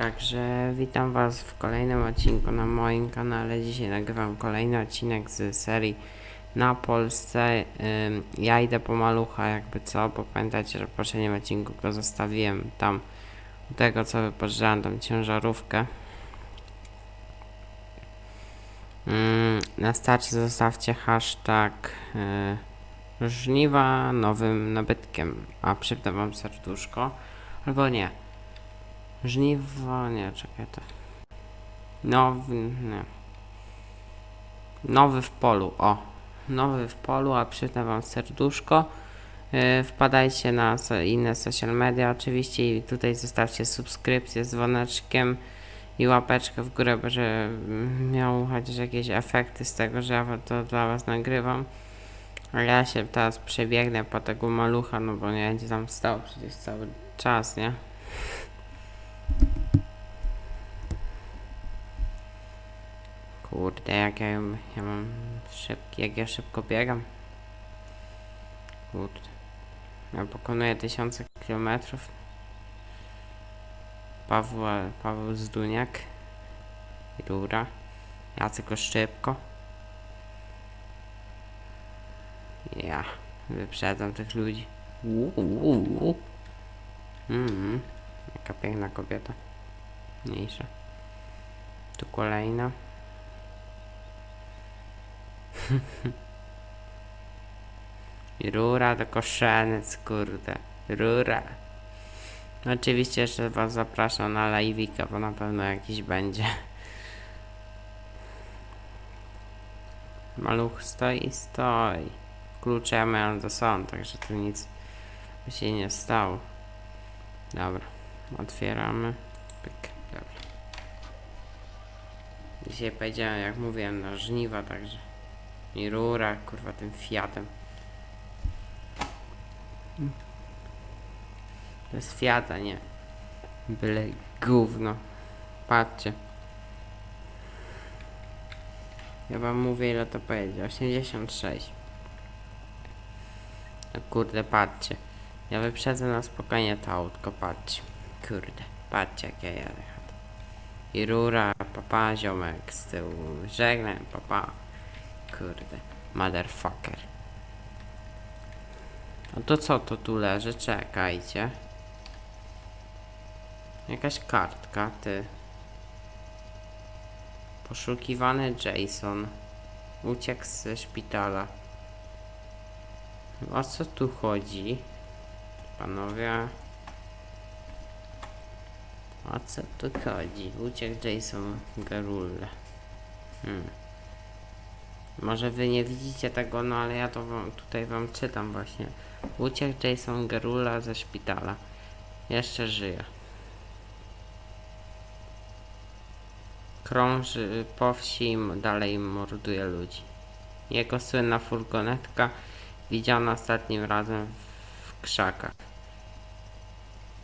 Także witam Was w kolejnym odcinku na moim kanale. Dzisiaj nagrywam kolejny odcinek z serii na Polsce. Ja idę po malucha, jakby co, bo pamiętacie, że w poprzednim odcinku go zostawiłem tam u tego, co wypożyczałem tą ciężarówkę. Na starcie zostawcie hashtag y, żniwa nowym nabytkiem, a przypnę Wam serduszko, albo nie. Żniwo, nie, czekaj to. Nowy, nie. Nowy w polu, o. Nowy w polu, a przypnę wam serduszko. Yy, wpadajcie na inne social media oczywiście i tutaj zostawcie subskrypcję z dzwoneczkiem i łapeczkę w górę, bo że miał chociaż jakieś efekty z tego, że ja to dla was nagrywam. A ja się teraz przebiegnę po tego malucha, no bo nie będzie tam stał przecież cały czas, nie? Kurde, jak ja, ja mam szybki, jak ja szybko biegam. Kurde. Ja pokonuję tysiące kilometrów. Paweł, Paweł Zduniak. Rura. Jacek Szybko. Ja wyprzedzam tych ludzi. Uuu. Mm, jaka piękna kobieta. Mniejsza. Tu kolejna. Rura do koszeniec, kurde. Rura. Oczywiście jeszcze was zapraszam na live'ika, bo na pewno jakiś będzie. Maluch stoi i stoi. Klucze ja miałem do są, także tu nic by się nie stało. Dobra, otwieramy. Pyk, dobra. Dzisiaj pojedziemy, jak mówiłem, na żniwa, także. I rura, kurwa, tym Fiatem. To jest Fiata, nie. Byle gówno. Patrzcie. Ja wam mówię ile to pojedzie. 86. No kurde, patrzcie. Ja wyprzedzę na spokojnie to autko, patrzcie. Kurde, patrzcie jak ja jadę. I rura, papa, ziomek z tyłu. Żegnam, papa. Kurde, motherfucker. A to co to tu leży? Czekajcie. Jakaś kartka, ty. Poszukiwany Jason. Uciekł ze szpitala. O co tu chodzi? Panowie. O co tu chodzi? Uciekł Jason Garulle. Hmm. Może wy nie widzicie tego, no ale ja to wam, tutaj wam czytam właśnie. Uciekł Jason Garula ze szpitala. Jeszcze żyje. Krąży po wsi i dalej morduje ludzi. Jego słynna furgonetka widziana ostatnim razem w, w krzakach.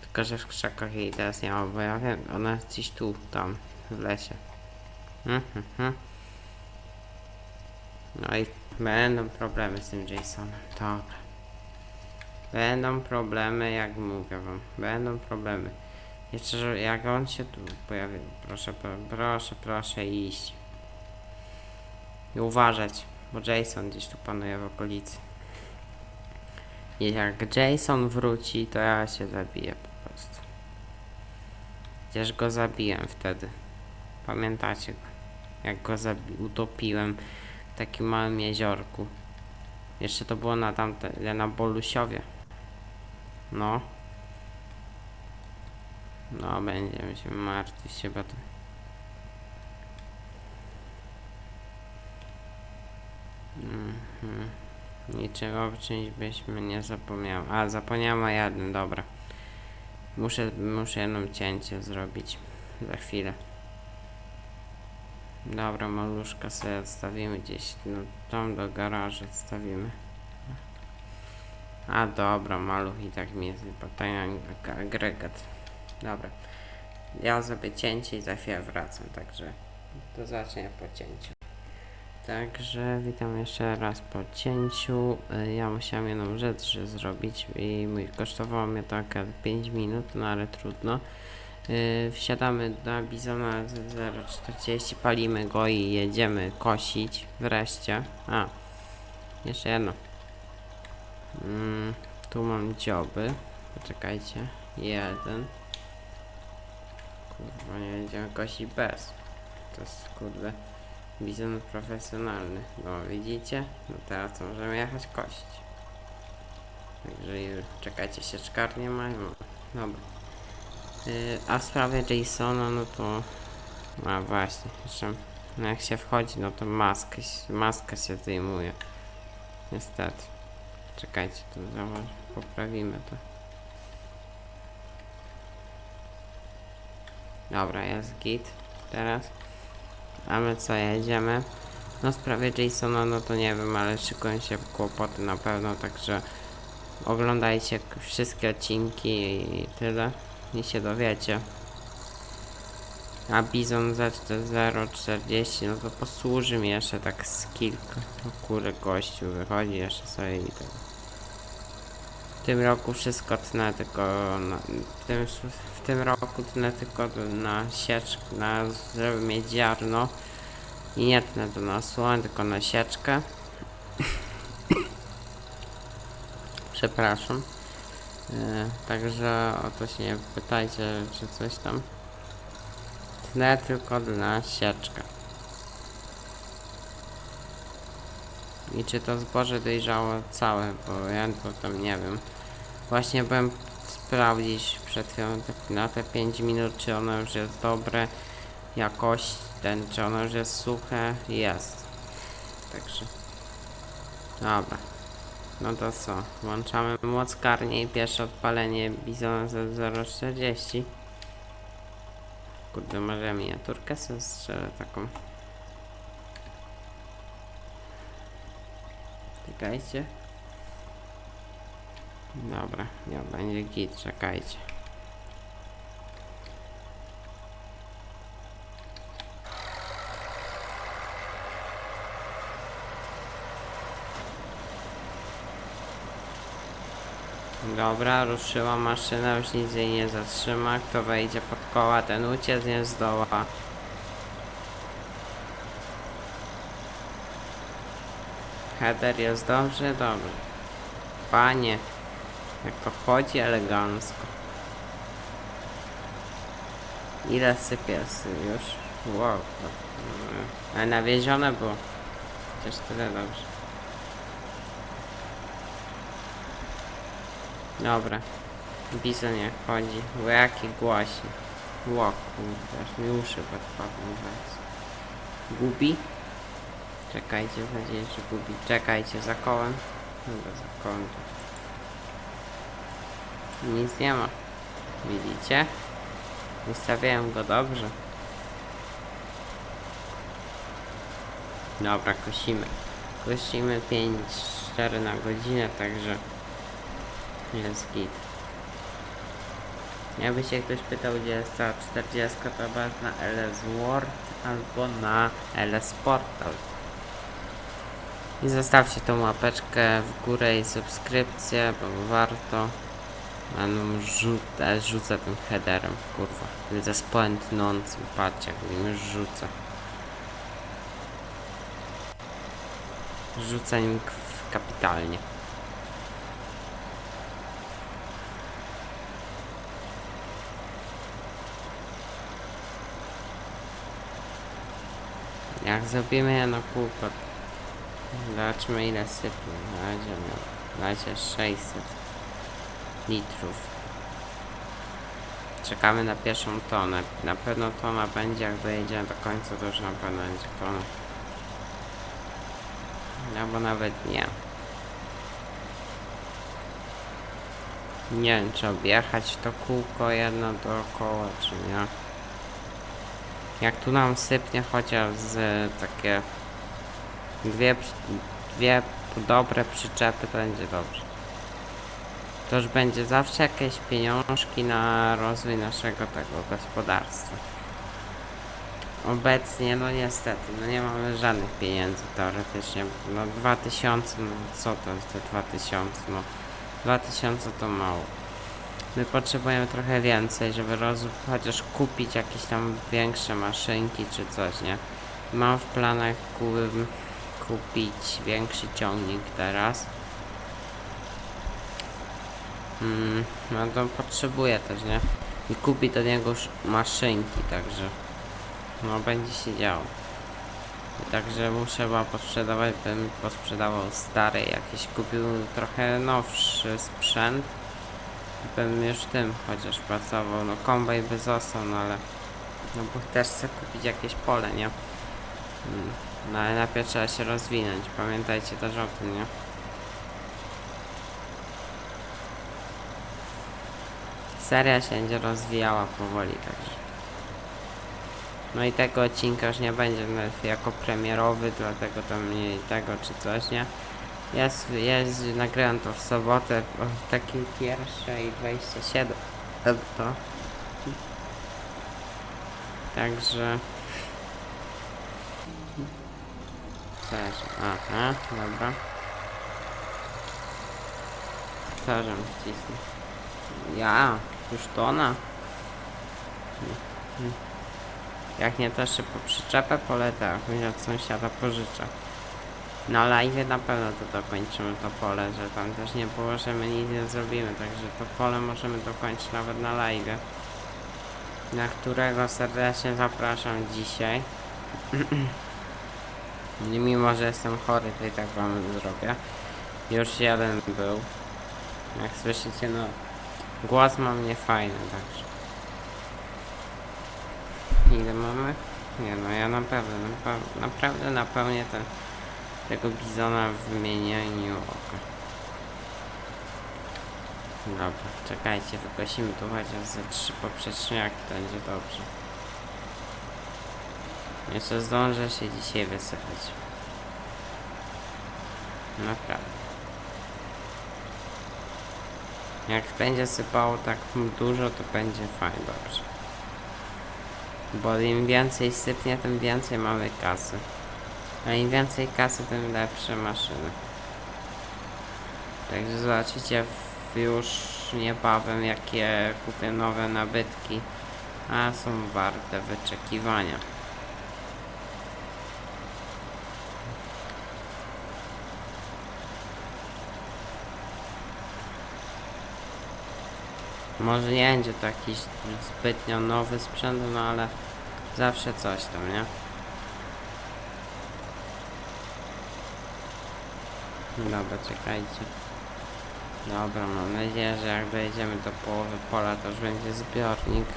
Tylko, że w krzakach jej teraz nie ma, bo ja wiem, ona jest gdzieś tu, tam, w lesie. Mhm, mhm. No i będą problemy z tym Jasonem. Dobra. Będą problemy, jak mówię wam. Będą problemy. Jeszcze, że jak on się tu pojawi, proszę, pro- proszę, proszę iść. I uważać, bo Jason gdzieś tu panuje w okolicy. I jak Jason wróci, to ja się zabiję po prostu. Przecież go zabiłem wtedy. Pamiętacie? Jak go utopiłem takim małym jeziorku. Jeszcze to było na tamte, na Bolusiowie. No. No, będziemy się martwić chyba to. Mhm. Niczego o czymś byśmy nie zapomniał. A, zapomniałem o jednym, dobra. Muszę, muszę jedno cięcie zrobić. Za chwilę. Dobra, maluszka sobie odstawimy gdzieś, no tam do garażu odstawimy. A dobra, maluch i tak mi jest pytania agregat. Dobra. Ja zrobię cięcie i za chwilę wracam, także to zacznie po cięciu. Także witam jeszcze raz po cięciu. Y, Ja musiałem jedną rzecz zrobić i kosztowało mnie to akurat 5 minut, no ale trudno. Yy, wsiadamy na Bizona 040, palimy go i jedziemy kosić. Wreszcie. A, jeszcze jedno. Mm, tu mam dzioby. Poczekajcie. Jeden. Kurwa, nie będziemy kosić bez. To jest kurde. Bizon profesjonalny. No widzicie? No teraz możemy jechać kosić. Także czekajcie, sieczkarnię mają. Dobra. Yy, a w sprawie Jasona, no to... A właśnie, jeszcze... No jak się wchodzi, no to maskę, maskę się zdejmuje. Niestety. Czekajcie, to zobacz, poprawimy to. Dobra, jest git. Teraz. A my co, jedziemy? No w sprawie Jasona, no to nie wiem, ale szykują się kłopoty na pewno, także oglądajcie wszystkie odcinki i tyle. I się dowiecie. A Bizon Z040, no to posłuży mi jeszcze tak z kilka. O kurde, gościu wychodzi jeszcze sobie i tak. W tym roku wszystko tnę tylko na, w, tym, w tym roku tnę tylko na sieczkę, na, żeby mieć ziarno. I nie tnę to na słoń, tylko na sieczkę. Przepraszam. E, także o to się nie pytajcie, czy coś tam. Tnę tylko na sieczkę. I czy to zboże dojrzało całe, bo ja to tam nie wiem. Właśnie byłem sprawdzić przed chwilą te, na te 5 minut, czy ono już jest dobre. Jakość ten, czy ono już jest suche. Jest. Także. Dobra. No to co? Włączamy moc karnie i pierwsze odpalenie Bizona Z040. Kurde, może miniaturkę sobie strzelę taką. Czekajcie. Dobra, nie będzie git, czekajcie. Dobra, ruszyła maszyna, już nic jej nie zatrzyma. Kto wejdzie pod koła, ten uciec nie zdoła. Header jest dobrze? Dobrze. Panie, jak to chodzi elegancko. Ile sypie sy- już? Wow. Ale nawiezione było. Chociaż tyle dobrze. Dobra. Bizon jak chodzi. Bo jaki głośny. Ło kurde, aż mi uszy podpadną zaraz. Gubi? Czekajcie, mam nadzieję, że gubi. Czekajcie, za kołem. Dobra, za kołem. Nic nie ma. Widzicie? Ustawiałem go dobrze. Dobra, kosimy. Kosimy 5-4 na godzinę, także jest git. Jakby się ktoś pytał, gdzie jest ta 40, to chyba na LS Word albo na LS Portal. I zostawcie tą łapeczkę w górę i subskrypcję, bo warto. A no rzucę, rzucę tym headerem, kurwa. Tym zespołem tnącym, patrzcie, jak już rzucę. Rzucę nim kapitalnie. Jak zrobimy jedno kółko, zobaczmy ile sypnie. Na razie miał, na razie 600 litrów. Czekamy na pierwszą tonę. Na pewno tona będzie, jak dojedziemy do końca, to już na pewno będzie tona. Albo nawet nie. Nie wiem, czy objechać to kółko jedno dookoła, czy nie. Jak tu nam sypnie chociaż takie dwie, dwie dobre przyczepy, to będzie dobrze. To już będzie zawsze jakieś pieniążki na rozwój naszego tego gospodarstwa. Obecnie, no niestety, no nie mamy żadnych pieniędzy teoretycznie. No 2000, no co to jest te 2000? No 2000 to mało. My potrzebujemy trochę więcej, żeby roz... chociaż kupić jakieś tam większe maszynki czy coś, nie? Mam w planach ku... kupić większy ciągnik teraz. Mm, no to potrzebuję też, nie? I kupi do niego maszynki, także no będzie się działo. I Także muszę chyba posprzedawać, bym posprzedawał stary jakiś, kupił trochę nowszy sprzęt. Bym już tym chociaż pracował, no kombaj by został, no ale no bo też chcę kupić jakieś pole, nie? Mm, No ale najpierw trzeba się rozwinąć, pamiętajcie też o tym, nie? Seria się będzie rozwijała powoli, także. No i tego odcinka już nie będzie jako premierowy, dlatego tam mniej tego czy coś, nie? Jest, jest, nagrałem to w sobotę o takiej pierwszej 27 to. Także... Też, aha, dobra. Co, żem wcisnął? Ja, już to ona. Jak nie się po przyczepę później od sąsiada pożyczę. Na live na pewno to dokończymy to pole, że tam też nie położymy, nic nie zrobimy, także to pole możemy dokończyć nawet na live. Na którego serdecznie zapraszam dzisiaj. Mimo, że jestem chory, to i tak wam zrobię. Już jeden był. Jak słyszycie, no głos mam niefajny, także. Ile mamy? Nie no, ja naprawdę, nape- naprawdę napełnię ten, tego bizona w wymienianiu oka. Dobra, czekajcie, wykosimy tu chociaż ze trzy poprzeczniaki, to będzie dobrze. Jeszcze zdążę się dzisiaj wysypać. Naprawdę. Jak będzie sypało tak dużo, to będzie fajnie, dobrze. Bo im więcej sypnie, tym więcej mamy kasy. A im więcej kasy, tym lepsze maszyny. Także zobaczycie już niebawem, jakie kupię nowe nabytki. A są warte wyczekiwania. Może nie będzie to jakiś zbytnio nowy sprzęt, no ale zawsze coś tam, nie? Dobra, czekajcie. Dobra, mam nadzieję, że jak dojedziemy do połowy pola, to już będzie zbiornik.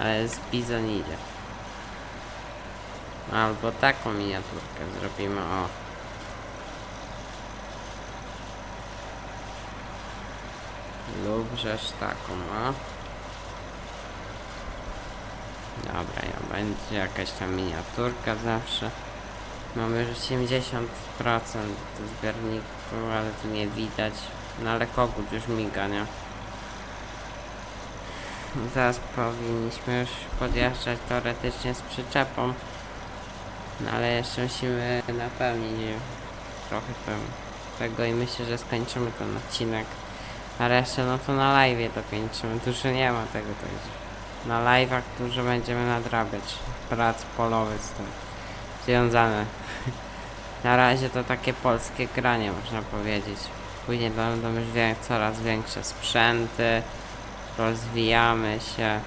Ale z bizon idzie. Albo taką miniaturkę zrobimy, o. Lub żeż taką, a? Dobra, ja będzie jakaś tam miniaturka zawsze. Mamy już 80% zbiorniku, ale tu nie widać. No ale kogut już miga, nie? Zaraz powinniśmy już podjeżdżać teoretycznie z przyczepą. No ale jeszcze musimy napełnić trochę tego i myślę, że skończymy ten odcinek. A resztę no to na live dokończymy. Dużo nie ma tego także. Na live'ach dużo będziemy nadrabiać prac polowych z tym związane. Na razie to takie polskie granie można powiedzieć. Później będą już coraz większe sprzęty, rozwijamy się.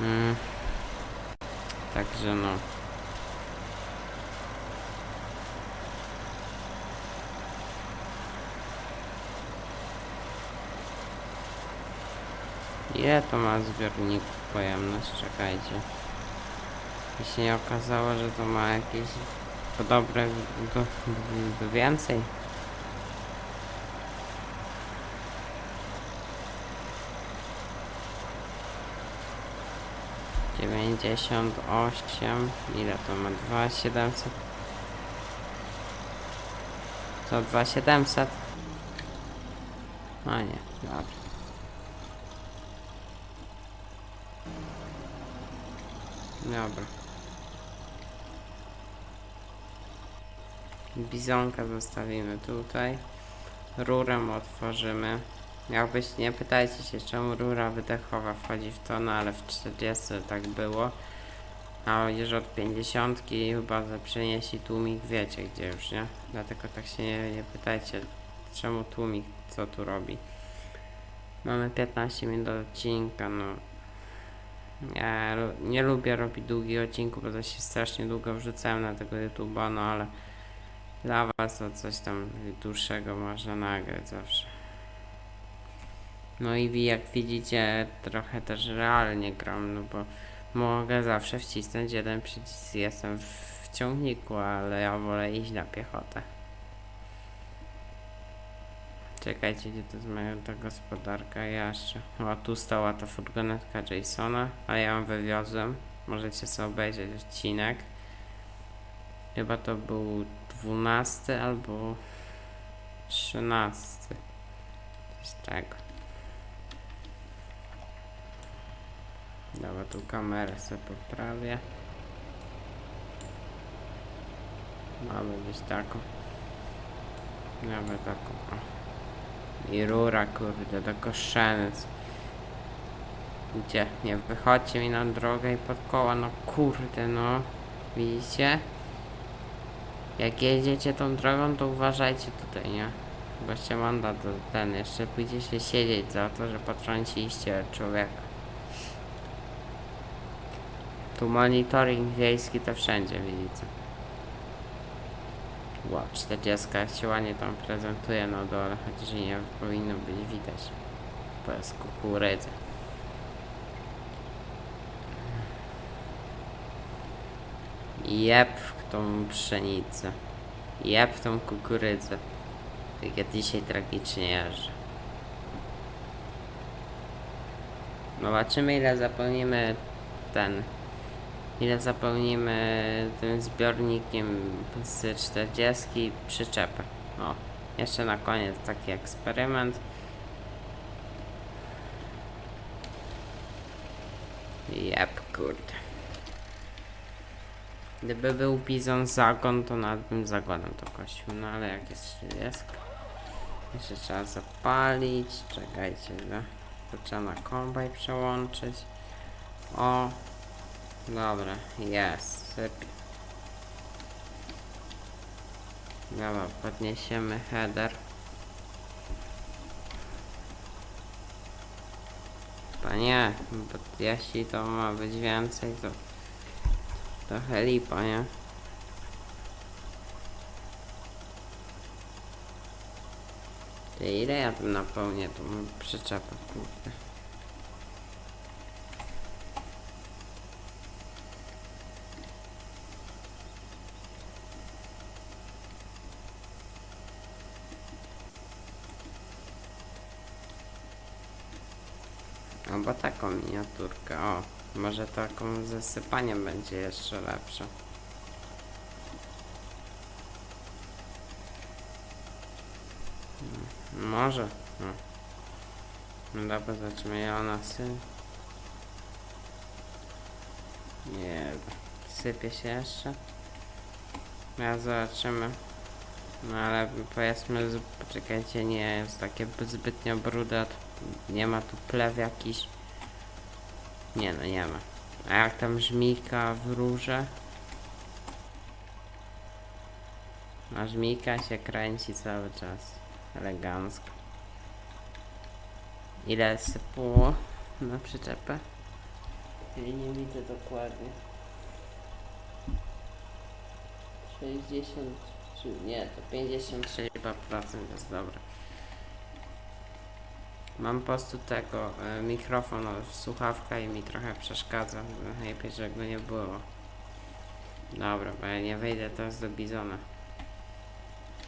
Mm. Także no. Ile to ma zbiorników pojemność? Czekajcie. I się okazało, że to ma jakieś podobne do, do więcej. Dziewięćdziesiąt osiem. Ile to ma? Dwa siedemset. Co? Dwa siedemset? A nie, dobra. Dobra. Bizonka zostawimy tutaj. rurę otworzymy. Jakbyś nie pytajcie się czemu rura wydechowa wchodzi w to, no ale w 40 tak było. A już od 50 chyba przenieśli tłumik wiecie gdzie już, nie? Dlatego tak się nie, nie pytajcie czemu tłumik co tu robi. Mamy 15 minut do odcinka, no. Ja nie lubię robić długich odcinków, bo to się strasznie długo wrzucałem na tego YouTube'a, no ale dla was to coś tam dłuższego można nagrać zawsze. No i jak widzicie, trochę też realnie gram, no bo mogę zawsze wcisnąć jeden przycisk, jestem w ciągniku, ale ja wolę iść na piechotę. Czekajcie, gdzie to jest moja ta gospodarka ja jeszcze. O, tu stała ta furgonetka Jasona, ale ja ją wywiozłem. Możecie sobie obejrzeć odcinek. Chyba to był 12 albo 13. Coś tego. Dobra, tu kamerę sobie poprawię. Mamy gdzieś taką. Mamy taką. I rura, kurde, do koszenic. Gdzie? Nie wychodźcie mi na drogę i pod koła, no kurde, no. Widzicie? Jak jedziecie tą drogą, to uważajcie tutaj, nie? Bo się mandat ten, jeszcze pójdziecie siedzieć za to, że potrąciliście człowieka. Tu monitoring wiejski to wszędzie widzicie. Wow, 40 się ładnie tam prezentuje na dole, chociaż nie powinno być widać. Bo jest kukurydza. Jeb w tą pszenicę. Jeb w tą kukurydzę. Tak ja dzisiaj tragicznie jeżdżę. Zobaczymy ile zapełnimy ten ile zapełnimy tym zbiornikiem z 40 przyczepę. O, jeszcze na koniec taki eksperyment. Jep, kurde. Gdyby był bizon zagon, to nawet bym zagonem to kosił, no ale jak jest 30, jeszcze trzeba zapalić, czekajcie, no. to trzeba na kombaj przełączyć. O, Dobra, jest. Sypie. Dobra, podniesiemy header. Panie, bo jeśli to ma być więcej, to trochę lipa, nie? Ty ile ja tam napełnię tą przyczepę, kurde. Albo taką miniaturkę, o. Może taką ze sypaniem będzie jeszcze lepsze. Mm, Może. No. No dobra, zobaczymy ja ona sy... Nie. Sypie się jeszcze. Ja zobaczymy. No ale powiedzmy, poczekajcie, nie jest takie zbytnio bruda, nie ma tu plew jakiś. Nie no, nie ma. A jak tam żmijka w rurze? A żmijka się kręci cały czas. Elegancko. Ile sypło na przyczepę? Ja nie widzę dokładnie. 60 czy nie, to 56% chyba procent jest dobre. Mam po prostu tego e, mikrofon, słuchawka i mi trochę przeszkadza. Najlepiej, żeby go nie było. Dobra, bo ja nie wejdę teraz do bizona.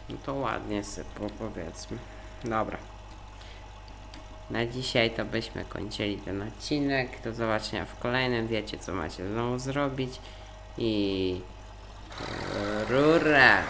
No to ładnie sypło, powiedzmy. Dobra. Na dzisiaj to byśmy kończyli ten odcinek. Do zobaczenia w kolejnym. Wiecie co macie znowu zrobić. I... Rura!